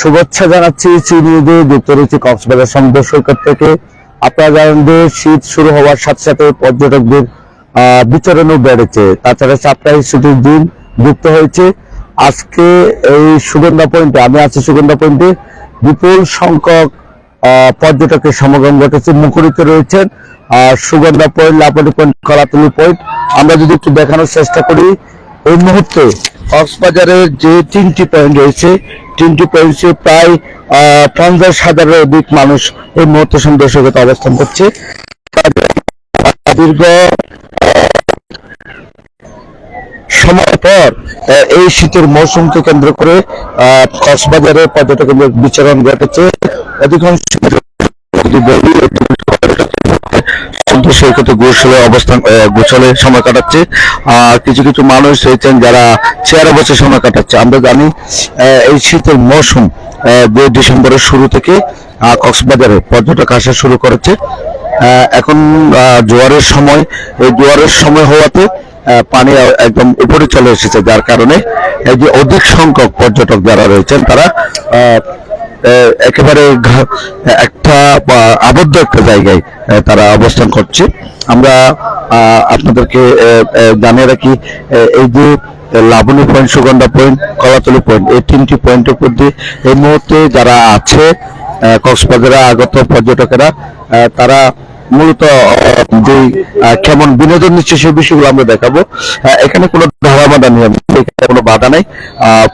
শুভেচ্ছা জানাচ্ছি চিনিয়ে যুক্ত রয়েছে কক্সবাজার সমুদ্র সৈকত থেকে। আপনারা জানেন যে শীত শুরু হওয়ার সাথে সাথে পর্যটকদের বিচরণও বেড়েছে। তাছাড়া সাপ্তাহিক ছুটির দিন যুক্ত হয়েছে। আজকে এই সুগন্ধা পয়েন্টে, আমি আছি সুগন্ধা পয়েন্টে। বিপুল সংখ্যক পর্যটকের সমাগম ঘটেছে। মুখরিত রয়েছেন আর সুগন্ধা পয়েন্ট লাপাটি পয়েন্ট, কলাতলি পয়েন্ট। আমরা যদি একটু দেখানোর চেষ্টা করি, এই মুহূর্তে কক্সবাজারের যে তিনটি পয়েন্ট রয়েছে তিনটি প্রভিন্সে প্রায় পঞ্চাশ হাজারের অধিক মানুষ এই মুহূর্তে সন্দেশগত অবস্থান করছে। দীর্ঘ, সময় পর এই শীতের মৌসুমকে কেন্দ্র করে কক্সবাজারে পর্যটকদের বিচরণ ঘটেছে। অধিকাংশ সৈকতে গোসলে অবস্থান গোসলে সময় কাটাচ্ছে। আর কিছু কিছু মানুষ রয়েছেন যারা চেয়ারে বসে সময় কাটাচ্ছে। আমরা জানি এই শীতের মৌসুম দুই ডিসেম্বরের শুরু থেকে কক্সবাজারে পর্যটক আসা শুরু করেছে। এখন জোয়ারের সময়, এই জোয়ারের সময় হওয়াতে পানি একদম উপরে চলে এসেছে, যার কারণে এই যে অধিক সংখ্যক পর্যটক যারা রয়েছেন, তারা একেবারে একটা আবদ্ধ একটা জায়গায় তারা অবস্থান করছে। আমরা আপনাদেরকে জানিয়ে রাখি এই যে Laboni point Sugandha point Kolatoli point এই তিনটি পয়েন্টের মধ্যে এই মুহূর্তে যারা আছে আহ, কক্সবাজারে আগত পর্যটকেরা তারা মূলত যে কেমন বিনোদন নিচ্ছে সেই বিষয়গুলো আমরা দেখাবো। এখানে কোনো ধারা বাধা নিয়ম এখানে কোনো বাধা নাই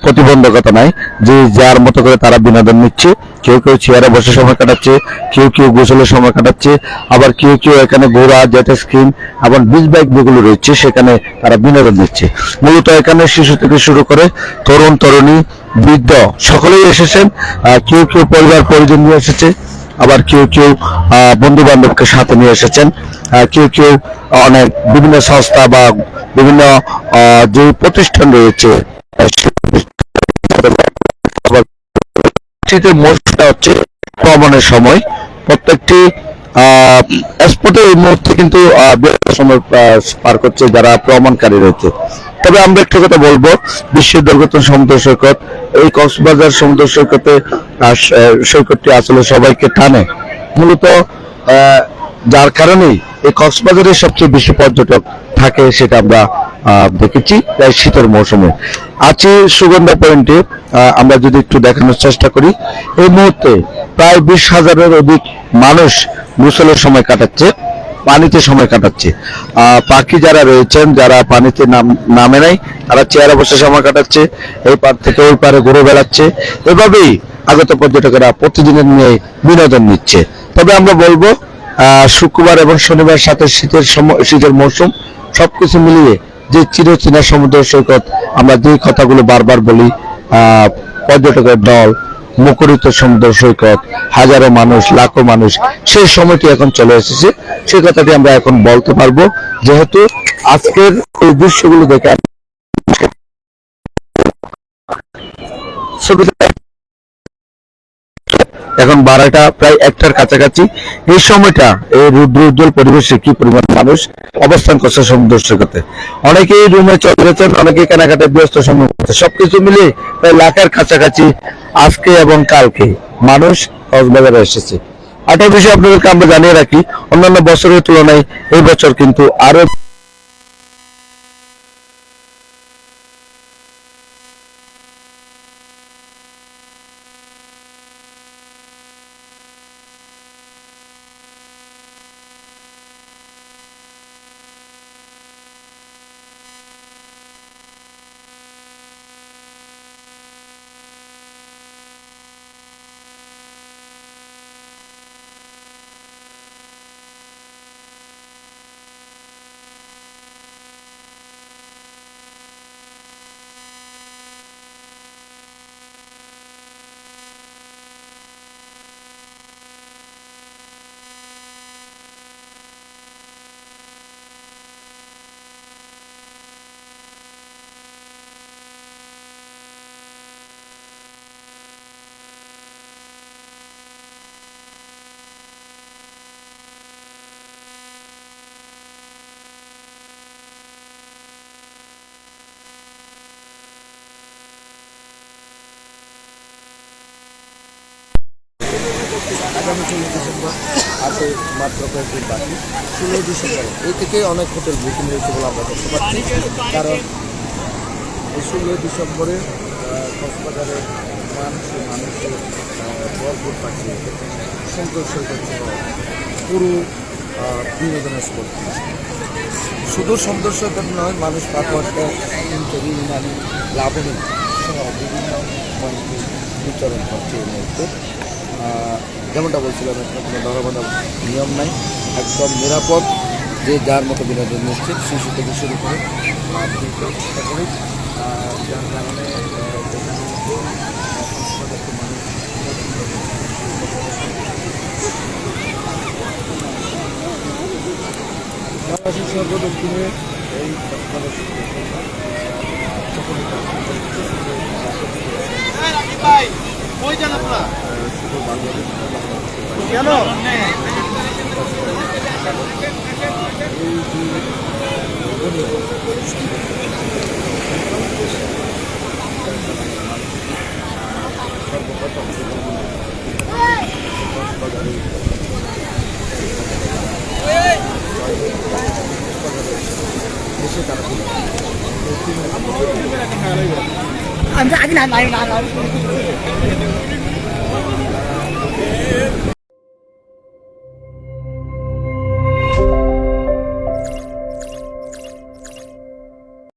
প্রতিবন্ধকতা নাই। যে যার মতো করে তারা বিনোদন নিচ্ছে, কেউ কেউ চেয়ারে বসে সময় কাটাচ্ছে, কেউ কেউ গোসলে সময় কাটাচ্ছে, আবার কেউ কেউ এখানে ঘোড়া, জেট স্ক্রিন আবার বিচ বাইক যেগুলো রয়েছে, সেখানে তারা বিনোদন নিচ্ছে। মূলত এখানে শিশু থেকে শুরু করে তরুণ, তরুণী, বৃদ্ধ সকলেই এসেছেন কেউ কেউ পরিবার, পরিজন নিয়ে এসেছে। আবার কেউ কেউ বন্ধু বান্ধবকে সাথে নিয়ে এসেছেন কেউ কেউ অনেক বিভিন্ন সংস্থা বা বিভিন্ন যে প্রতিষ্ঠান রয়েছে শীতের হচ্ছে ভ্রমণের সময় প্রত্যেকটি স্পটে এই মুহূর্তে কিন্তু সময় পার করছে যারা প্রমাণকারী রয়েছে। তবে আমরা একটা কথা বলব, বিশ্বের দুর্গতম সমুদ্র সৈকত। এই কক্সবাজার সমুদ্র সৈকতে সৈকতটি আসলে সবাইকে টানে। মূলত যার কারণেই এই কক্সবাজারে সবচেয়ে বেশি পর্যটক থাকে সেটা আমরা দেখেছি, প্রায় শীতের মৌসুমে। আছে সুগন্ধা পয়েন্টে আমরা যদি একটু দেখানোর চেষ্টা করি, এই মুহূর্তে প্রায় বিশ হাজারের অধিক মানুষ গোসলের সময় কাটাচ্ছে, পানিতে সময় কাটাচ্ছে। পাখি যারা রয়েছেন, যারা পানিতে নাম, নামে নাই, তারা চেয়ারে বসে সময় কাটাচ্ছে, এই পার থেকে ওই পারে ঘুরে বেড়াচ্ছে। এভাবেই আগত পর্যটকেরা প্রতিদিনের নিয়ে বিনোদন নিচ্ছে। তবে আমরা বলব শুক্রবার এবং শনিবার সাথে শীতের সময়, শীতের মৌসুম, সবকিছু মিলিয়ে যে চিরচেনা সমুদ্র সৈকত আমরা যে কথাগুলো বারবার বলি পর্যটকের দল, মুখরিত সমুদ্র সৈকত, হাজারো মানুষ, লাখো মানুষ, সেই সময়টি এখন চলে এসেছে। সেই কথাটি আমরা এখন বলতে পারব। যেহেতু আজকের এই দৃশ্যগুলো দেখে এখন বারোটা, প্রায় একটার কাছাকাছি। এই সময়টা এই রুদ্র উজ্জ্বল পরিবেশে কি পরিমাণ মানুষ অবস্থান করছে সমুদ্র সৈকতে অনেকেই রুমে চলে গেছেন, অনেকেই কেনাকাটায় ব্যস্ত সময় সবকিছু মিলে প্রায় লাখের কাছাকাছি আজকে এবং কালকে মানুষ কক্সবাজারে এসেছে। একটা বিষয় আপনাদেরকে আমরা জানিয়ে রাখি, অন্যান্য বছরের তুলনায় এই বছর কিন্তু আরও আগামী ষোলো ডিসেম্বর আছে মাত্র কয়েকদিন বাকি। ষোলোই ডিসেম্বর, এই থেকে অনেক হোটেল বুকিং হয়েছে বলে আমরা দেখতে পাচ্ছি। কারণ এই ষোলোই ডিসেম্বরে কক্সবাজারে মানুষে মানুষে ভরপুর পাচ্ছে সুন্দর সৈকত পুরো বিনোদনের স্পট শুধু সুন্দর নয়, মানুষ পাকুয়াটা ইন্টারি সহ বিভিন্ন পয়েন্টে বিচরণ করছে যেমনটা বলছিলাম একটা কোনো ধরনের নিয়ম নাই একদম নিরাপদ যে যার মতো বিনোদন নিচ্ছে শিশু থেকে শুরু করে চেষ্টা করি যার কারণে সর্বদক্ষিণে এই কেন দেশে তারা আগে না নাই না